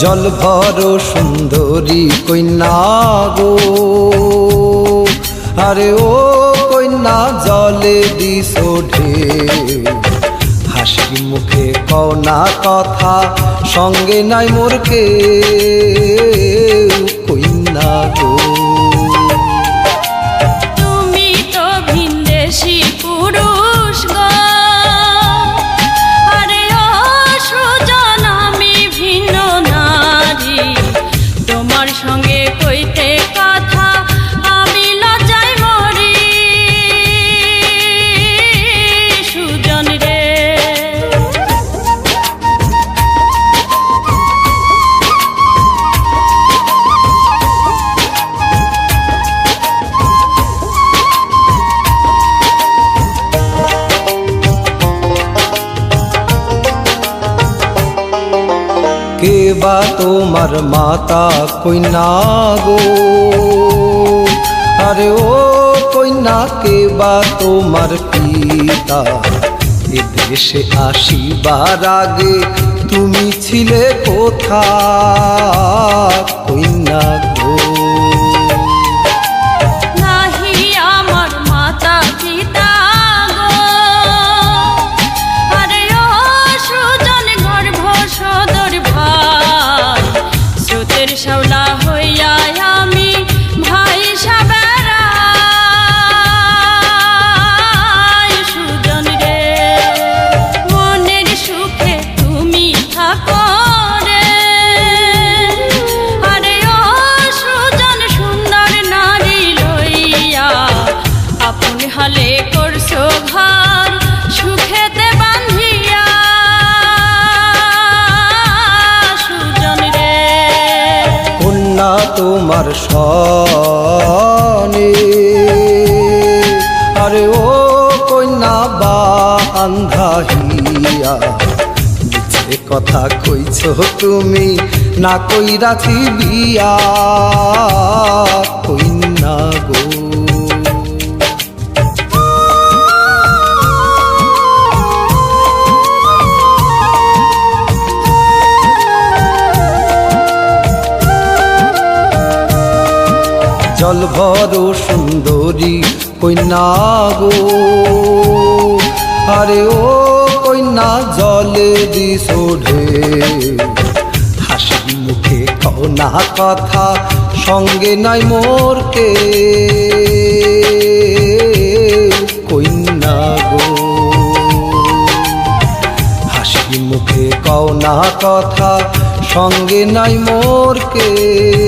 জল ভর সুন্দরী কন্যা গো। আরে ও কইনা জলে দিস হাসি মুখে কওনা কথা, সঙ্গে নাই মোর কে। কন্যা গো। তোমার সঙ্গে কইতে কে বা তোমার মাতা কইনা গো আরে ও কইনা কে বা তোমার পিতা এ দেশে আসিবার আগে তুমি ছিলে কোথা ঘর সুখেতে তোমার সনে। আরে ও কন্যা বা আন্ধাহিয়া কথা কইছ তুমি, না কইরাছি বিয়া জল ভর সুন্দরী কন্যা গো। আরে ও কন্যা, জলে ঢে হাসি মুখে কও না কথা, সঙ্গে নাই মোর কে। কন্যা গো। হাসি মুখে কওনা কথা, সঙ্গে নাই মোর কে।